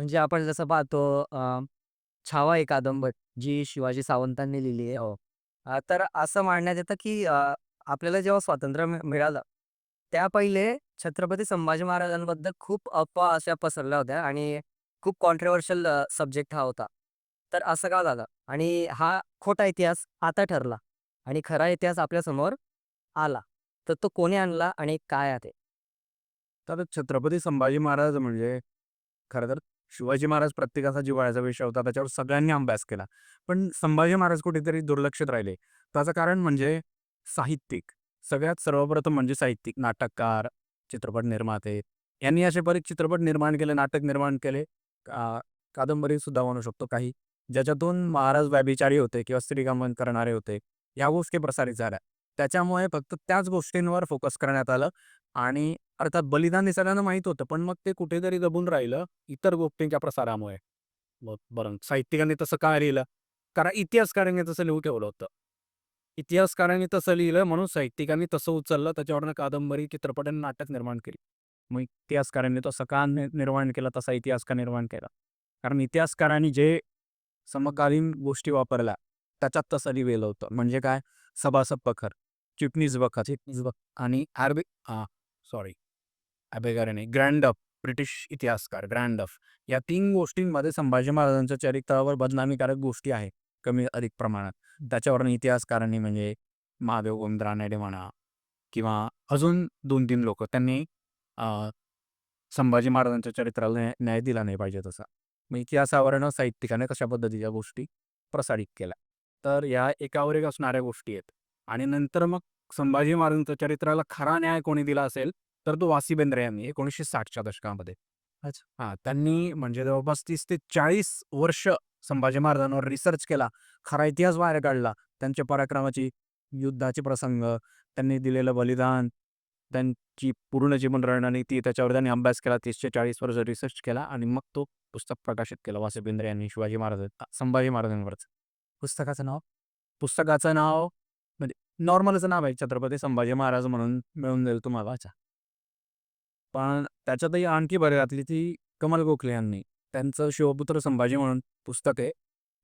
म्हणजे आपण जसं पाहतो छावा ही कादंबरी जी शिवाजी सावंतांनी लिहिली आहे. हो. तर असं मानण्यात येतं, की आपल्याला जेव्हा स्वातंत्र्य मि मिळालं, त्या पहिले छत्रपती संभाजी महाराजांबद्दल खूप अफवा अशा पसरल्या होत्या आणि खूप कॉन्ट्रवर्शियल सब्जेक्ट हा होता. तर असं का झालं? आणि हा खोटा इतिहास आता ठरला आणि खरा इतिहास आपल्यासमोर आला. तर तो कोणी आणला आणि काय आहे ते? तर छत्रपती संभाजी महाराज म्हणजे खरं तर शिवाजी महाराज प्रत्येकाचा जिव्हाळ्याचा विषय होता. त्याच्यावर सगळ्यांनी अभ्यास केला. पण संभाजी महाराज कुठेतरी दुर्लक्षित राहिले. त्याचं कारण म्हणजे साहित्यिक. सगळ्यात सर्वप्रथम म्हणजे साहित्यिक, नाटककार, चित्रपट निर्माते यांनी असे बरेच चित्रपट निर्माण केले, नाटक निर्माण केले, कादंबरी कादंबरीसुद्धा म्हणू शकतो काही, ज्याच्यातून महाराज व्याभिचारी होते किंवा स्त्रीगमन करणारे होते. ह्या गोष्टी प्रसारित झाल्या. त्याच्यामुळे फक्त त्याच गोष्टींवर फोकस करण्यात आलं आणि अर्थात बलिदान हे सगळ्यांना माहीत होतं, पण मग ते कुठेतरी दबून राहिलं इतर गोष्टींच्या प्रसारामुळे. मग बरं साहित्यिकांनी तसं का लिहिलं? कारण इतिहासकारांनी तसं लिहू ठेवलं होतं. इतिहासकारांनी तसं लिहिलं म्हणून साहित्यिकांनी तसं उचललं, त्याच्यावरनं कादंबरी, चित्रपट आणि नाटक निर्माण केली. मग इतिहासकारांनी तसं का निर्माण केलं, तसा इतिहास का निर्माण केला? कारण इतिहासकारांनी जे समकालीन गोष्टी वापरल्या, त्याच्यात तसं लिहिलेलं होतं. म्हणजे काय? सभासद पखर चिटणीस बखर चिटणीस बघ आणि अरबी हां, सॉरी अबेगारे ग्रँड अप ब्रिटिश इतिहासकार ग्रँड अफ या तीन गोष्टींमध्ये संभाजी महाराजांच्या चरित्रावर बदनामीकारक गोष्टी आहेत, कमी अधिक प्रमाणात. त्याच्यावर इतिहासकारांनी म्हणजे महादेव गोविंद रानडे म्हणा किंवा अजून दोन तीन लोक त्यांनी संभाजी महाराजांच्या चरित्राला न्याय दिला नाही पाहिजे तसा. मग इतिहासावरनं साहित्यिकाने कशा पद्धतीच्या गोष्टी प्रसारित केल्या. तर या एकावर एक असणाऱ्या गोष्टी आहेत आणि नंतर मग संभाजी महाराजांच्या चरित्राला खरा न्याय कोणी दिला असेल, तर तो वासी बेंद्रे यांनी 1960च्या दशकामध्ये. अच्छा. हां, त्यांनी म्हणजे जवळपास 30 ते 40 वर्ष संभाजी महाराजांवर रिसर्च केला. खरा इतिहास बाहेर काढला. त्यांच्या पराक्रमाची, युद्धाचे प्रसंग, त्यांनी दिलेलं बलिदान, त्यांची पूर्ण जीवन रणनीती त्याच्यावर त्यांनी अभ्यास केला. 30 ते 40 वर्ष रिसर्च केला आणि मग तो पुस्तक प्रकाशित केलं वासी बेंद्रे यांनी शिवाजी महाराज संभाजी महाराजांवरचं. पुस्तकाचं नाव? पुस्तकाचं नाव नॉर्मलच नाव आहे छत्रपती संभाजी महाराज म्हणून मिळून जाईल तुम्हाला. अच्छा. पण त्याच्यातही आणखी बरे घातली ती कमल गोखले यांनी. त्यांचं शिवपुत्र संभाजी म्हणून पुस्तक आहे.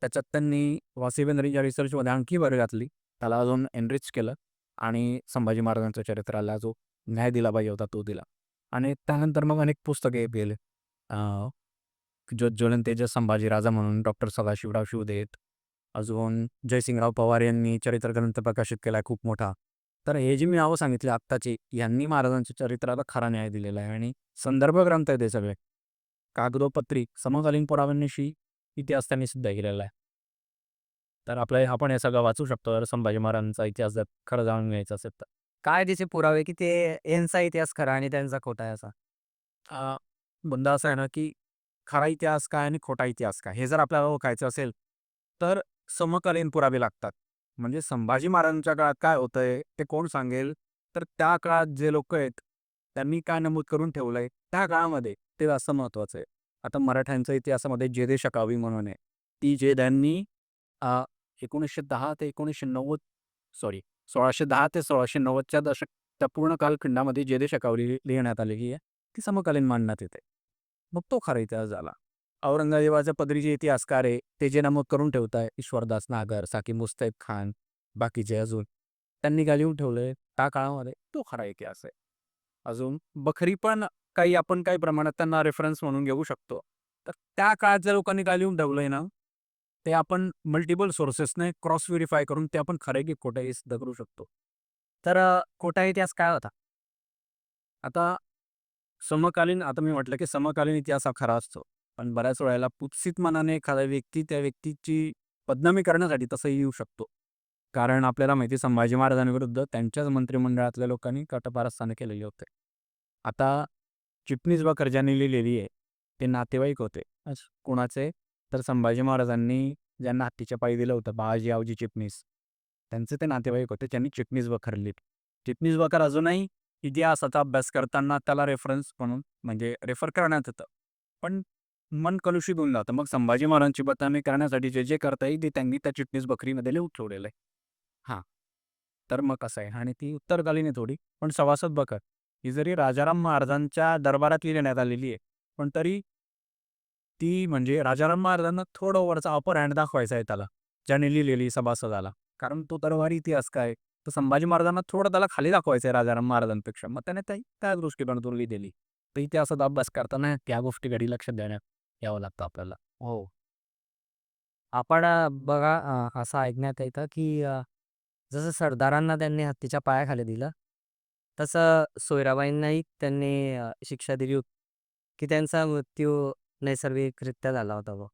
त्याच्यात त्यांनी वासी बेंद्रेच्या रिसर्चमध्ये आणखी बरे घातली. त्याला अजून एनरिच केलं आणि संभाजी महाराजांच्या चरित्राला जो न्याय दिला पाहिजे होता तो दिला. आणि त्यानंतर मग अनेक पुस्तके गेले. अ, ज्वलन तेजस संभाजी राजा म्हणून डॉक्टर सदाशिवराव शिवदेत अजून जयसिंगराव पवार यांनी चरित्र ग्रंथ प्रकाशित केला आहे खूप मोठा. तर हे जे मी नावं सांगितली आत्ताची, यांनी महाराजांच्या चरित्राला खरा न्याय दिलेला आहे आणि संदर्भ ग्रंथ आहेत हे सगळे. कागदोपत्री समकालीन पुराव्यांनिशी इतिहास त्यांनी सिद्ध केलेला आहे. तर आपल्याला आपण हे सगळं वाचू शकतो जर संभाजी महाराजांचा इतिहास जर खरं जाणून घ्यायचा असेल तर. काय त्याचे पुरावे, की ते यांचा इतिहास खरा आणि त्यांचा खोटा आहे असा? मुद्दा असा आहे ना, की खरा इतिहास काय आणि खोटा इतिहास काय? हे जर आपल्याला ओळखायचं असेल, तर समकालीन पुरावे लागतात. म्हणजे संभाजी महाराजांच्या काळात काय होतंय, ते कोण सांगेल? तर त्या काळात जे लोक आहेत, त्यांनी काय नमूद करून ठेवलंय, त्या काळामध्ये ते असं महत्वाचं आहे. आता मराठ्यांच्या इतिहासामध्ये जेदे शकावी म्हणून आहे. ती जेद्यांनी एकोणीसशे दहा ते 1990 सॉरी 1610 ते 1690च्या दशक त्या पूर्ण कालखंडामध्ये जेदे शकावली लिहिण्यात आलेली आहे. ती समकालीन मानण्यात येते. मग तो खरा इतिहास झाला. औरंगजेबाचे पदरीचे इतिहासकार आहे, ते जे नमूद करून ठेवताय ईश्वरदास नागर, साकी मुस्तैद खान, बाकीचे अजून, त्यांनी काय लिहून ठेवलंय त्या काळामध्ये, तो खरा इतिहास आहे. अजून बखरी पण काही आपण काही प्रमाणात त्यांना रेफरन्स म्हणून घेऊ शकतो. तर त्या काळातल्या लोकांनी काय लिहून ठेवलंय ना, ते आपण मल्टिपल सोर्सेसने क्रॉस व्हेरीफाय करून ते आपण खरे आहे की खोटं आहे हे सिद्ध करू शकतो. तर खोटा इतिहास काय होता? आता समकालीन आता मी म्हटलं की समकालीन इतिहास हा खरा असतो. पण बऱ्याच वेळेला कुत्सित मनाने एखादा व्यक्ती त्या व्यक्तीची बदनामी करण्यासाठी तसंही येऊ शकतो. कारण आपल्याला माहिती संभाजी महाराजांविरुद्ध त्यांच्याच मंत्रिमंडळातल्या लोकांनी कटकारस्थानं केलेली होते. आता चिटणीस बखर ज्यांनी लिहिलेली आहे, ते नातेवाईक होते. कोणाचे? तर संभाजी महाराजांनी ज्यांना हत्तीच्या पायी दिलं होतं, बाळाजी आवजी चिटणीस. त्यांचे ते नातेवाईक होते, त्यांनी चिटणीस बखर लिहिली. चिटणीस बखर अजूनही इतिहासाचा अभ्यास करताना त्याला रेफरन्स म्हणून म्हणजे रेफर करण्यात येतं. पण मन कलुषित होऊन जातं. मग संभाजी महाराजांची बदनामी करण्यासाठी जे जे करता येईल ते त्यांनी त्या चिटणीस बकरीमध्ये लिहून ठेवलेलं आहे. हां. तर मग कसं आहे आणि ती उत्तरकालीन आहे थोडी. पण सभासद बकर ही जरी राजाराम महाराजांच्या दरबारात लिहिण्यात आलेली आहे, पण तरी ती म्हणजे राजाराम महाराजांना थोडं वरचा अपर हँड दाखवायचा आहे त्याला ज्याने लिहिलेली सभासदाला कारण तो दरबारी इतिहास काय तर संभाजी महाराजांना थोडं त्याला खाली दाखवायचं आहे राजाराम महाराजांपेक्षा मग त्याने त्या त्या दृष्टिकोनातून लिहिलेली तर इतिहासाचा अभ्यास करताना त्या गोष्टीकडे लक्ष देण्यात यावं लागतं आपल्याला. हो. आपण अ, बघा अ, असं ऐकण्यात येतं की अ, जसं सरदारांना त्यांनी हत्तीच्या पायाखाली दिलं तसं सोयराबाईंनाही त्यांनी अ, शिक्षा दिली होती की त्यांचा मृत्यू नैसर्गिकरित्या झाला होता बुवा.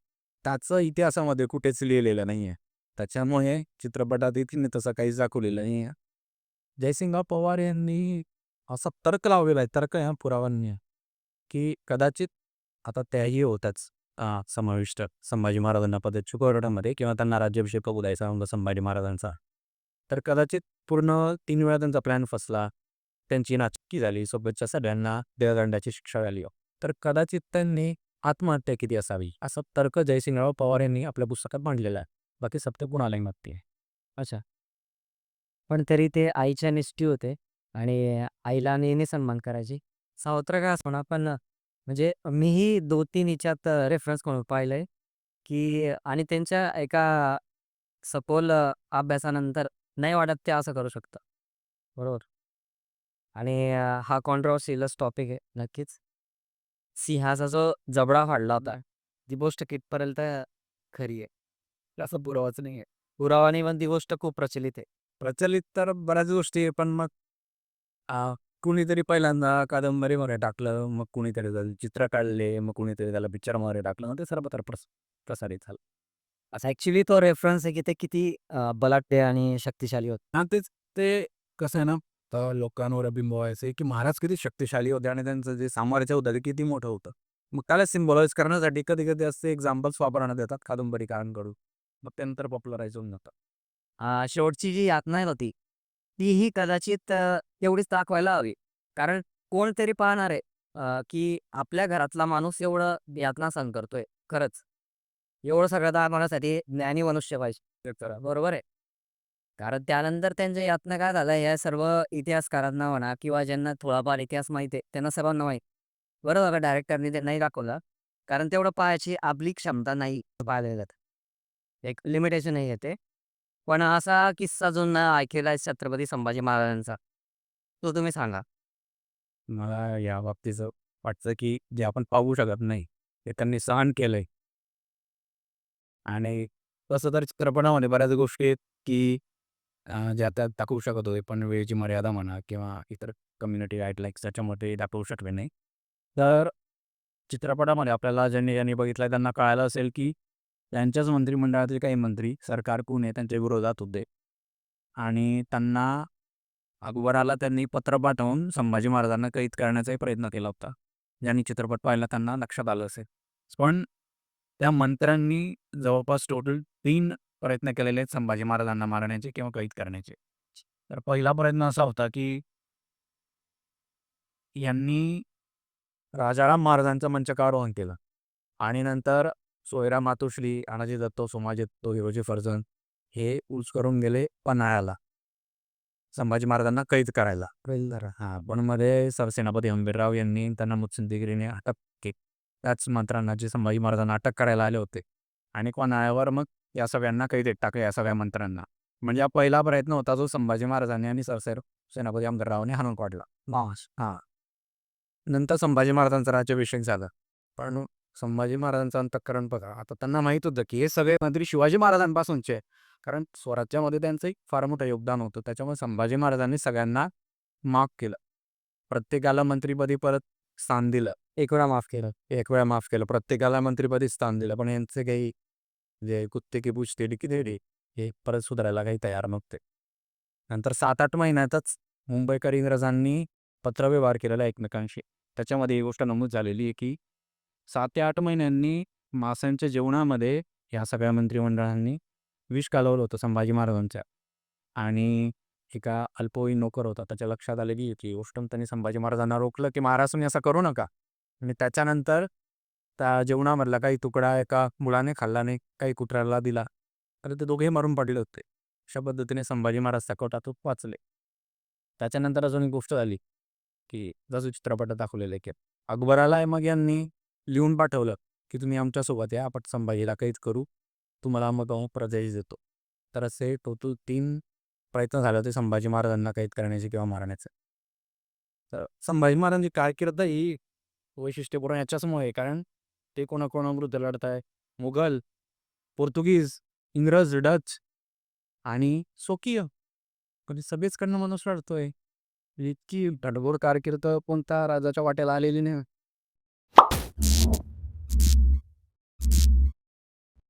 त्याचं इतिहासामध्ये कुठेच लिहिलेलं नाही आहे त्याच्यामुळे चित्रपटात इथे तसं काहीच दाखवलेलं नाही आहे जयसिंगराव पवार यांनी असा तर्क लावलेला आहे तर्क ह्या पुरावांनी की कदाचित आता त्याही होत्याच समाविष्ट संभाजी महाराजांना पदच्युत कोर्टामध्ये किंवा त्यांना राज्याभिषेक होऊ द्यायचा होता संभाजी महाराजांचा. तर कदाचित पूर्ण तीन वेळा त्यांचा प्लॅन फसला त्यांची नाचकी झाली सोबतच्या सगळ्यांना देहदंडाची शिक्षा झाली. तर कदाचित त्यांनी आत्महत्या किती असावी असं तर्क जयसिंगराव पवार यांनी आपल्या पुस्तकात मांडलेला आहे. बाकी सत्य कुणालाही मागते. अच्छा. पण तरी ते आईच्या निष्ठी होते आणि आईला नेहमी सन्मान करायची. सावत्र का असं पण म्हणजे मीही दोन तीन हिच्यात रेफरन्स करून पाहिलंय की आणि त्यांच्या एका सखोल अ, अभ्यासानंतर नाही वाटत ते असं करू शकतं. बरोबर? आणि अ, हा कॉन्ट्रोवर्सिलच टॉपिक आहे नक्कीच. सिंहाचा जो जबडा फाडला होता ती गोष्ट कितपर्यंत खरी आहे? असं पुरावाच नाही आहे पुरावा नाही पण ती गोष्ट खूप प्रचलित आहे. प्रचलित तर बऱ्याच गोष्टी आहे पण मग आ, कुणीतरी पहिल्यांदा कादंबरीमध्ये टाकलं मग कुणीतरी त्याचं चित्र काढले मग कुणीतरी त्याला पिक्चरमध्ये टाकलं मग ते सर्वत्र प्रस प्रसारित झालं. असं ॲक्च्युली तो रेफरन्स आहे की ते किती अ, बलाढ्य आणि शक्तिशाली होते. आणि तेच ते कसं आहे ना तर लोकांवर बिंबवायचे की महाराज किती शक्तिशाली होते आणि त्यांचं जे सामर्थ्य होतं ते किती मोठं होतं. मग त्याला सिम्बॉलाइज करण्यासाठी कधी कधी असे एक्झाम्पल्स वापरण्यात येतात कादंबरीकारांकडून. मग त्यानंतर पॉप्युलराईज होऊन जातं अ, शेवटची जी यातना होती तीही कदाचित एवढीच दाखवायला हवी. कारण कोणतरी पाहणार आहे की आपल्या घरातला माणूस एवढं यातना सहन करतोय. खरंच. एवढं सगळं दाखवण्यासाठी ज्ञानी मनुष्य पाहिजे. बरोबर आहे. कारण त्यानंतर त्यांच्या यातना काय झालं या सर्व इतिहासकारांना म्हणा किंवा ज्यांना थोडाफार इतिहास माहिती आहे त्यांना सर्वांना माहीत बरोबर डायरेक्टरनी ते नाही दाखवलं. कारण तेवढं पाहायची आपली क्षमता नाही पाहायला तर. एक लिमिटेशन आहे ते. पण असा किस्सा जो ना ऐकलेला आहे छत्रपती संभाजी महाराजांचा तो तुम्ही सांगा. मला या बाबतीचं वाटतं की जे आपण पाहू शकत नाही ते त्यांनी सहन केलंय. आणि तसं तर चित्रपटामध्ये बऱ्याच गोष्टी आहेत की ज्या त्या दाखवू शकत होते पण वेळेची मर्यादा म्हणा किंवा इतर कम्युनिटी गाईडलाईन्स त्याच्यामध्ये दाखवू शकले नाही. तर चित्रपटामध्ये आपल्याला ज्यांनी ज्यांनी बघितलं त्यांना कळालं असेल की त्यांच्याच मंत्रिमंडळातील काही मंत्री सरकार कोण आहे त्यांच्या विरोधात होते. आणि त्यांना अकबराला त्यांनी पत्र पाठवून संभाजी महाराजांना कैद करण्याचाही प्रयत्न केला होता. ज्यांनी चित्रपट पाहिला त्यांना लक्षात आलं असेल. पण त्या मंत्र्यांनी जवळपास टोटल तीन प्रयत्न केलेले आहेत संभाजी महाराजांना मारण्याचे किंवा कैद करण्याचे. तर पहिला प्रयत्न असा होता की यांनी राजाराम महाराजांचं मंचकारोहण केलं. आणि नंतर सोयरा मातोश्री अनाजी दत्तो सोमाजी दत्तो हिरोजी फर्जन हे ऊस करून गेले पन्हाळ्याला. संभाजी महाराजांना कैद करायला. हा पण मध्ये सरसेनापती हंबीरराव यांनी त्यांना मुत्सद्देगिरीने अटक केली. त्याच मंत्र्यांना जे संभाजी महाराजांना अटक करायला आले होते. आणि कोणावर मग या सगळ्यांना कैदेत टाकले या सगळ्या मंत्र्यांना. म्हणजे हा पहिला प्रयत्न होता जो संभाजी महाराजांनी आणि सरसेर सेनापती हंबीररावने हाणून काढला. हा. नंतर संभाजी महाराजांचा राज्याभिषेक झाला. पण संभाजी महाराजांचं अंतःकरण बघा. आता त्यांना माहीत होतं की हे सगळे मंत्री शिवाजी महाराजांपासूनचे. कारण स्वराज्यामध्ये त्यांचं एक फार मोठं योगदान होतं. त्याच्यामुळे संभाजी महाराजांनी सगळ्यांना माफ केलं. प्रत्येकाला मंत्रीपदी परत स्थान दिलं. एक वेळा माफ केलं. एक वेळा माफ केलं. प्रत्येकाला मंत्रीपदी स्थान दिलं. पण यांचे काही जे कुत्ते की पूछते की देडी हे परत सुधारायला काही तयार नव्हते. नंतर सात आठ महिन्यातच मुंबईकर इंग्रजांनी पत्रव्यवहार केलेला एकमेकांशी. त्याच्यामध्ये ही गोष्ट नमूद झालेली आहे की सात ते आठ महिन्यांनी मासांच्या जेवणामध्ये ह्या सगळ्या मंत्रिमंडळांनी विष कालवलं होतं संभाजी महाराजांच्या. आणि एका अल्पवयीन नोकर होता. त्याच्या लक्षात आलं की की त्यांनी संभाजी महाराजांना रोखलं की महाराज तुम्ही असं करू नका. आणि त्याच्यानंतर त्या जेवणामधला काही तुकडा एका मुलाने खाल्ला नाही काही कुत्र्याला दिला. तर ते दोघेही मारून पडले होते. अशा पद्धतीने संभाजी महाराज सकवटातून वाचले. त्याच्यानंतर अजून एक गोष्ट झाली की जसं चित्रपटात दाखवलेलं आहे की अकबराला मग यांनी लिहून पाठवलं की तुम्ही आमच्यासोबत या आपण संभाजीला कैद करू. तुम्हाला मग आम्ही प्रदेश देतो. तर असे टोटल तीन प्रयत्न झाले होते संभाजी महाराजांना कैद करण्याचे किंवा मारण्याचे. तर संभाजी महाराजांची कारकीर्द ही वैशिष्ट्यपूर्ण याच्याचमुळे आहे. कारण ते कोणाकोणाविरुद्ध लढत आहे मुघल पोर्तुगीज इंग्रज डच आणि स्वकीय. कधी सगळेचकडनं माणूस लढतोय. म्हणजे इतकी धडगोर कारकीर्द कोणत्या राजाच्या वाट्याला आलेली नाही. you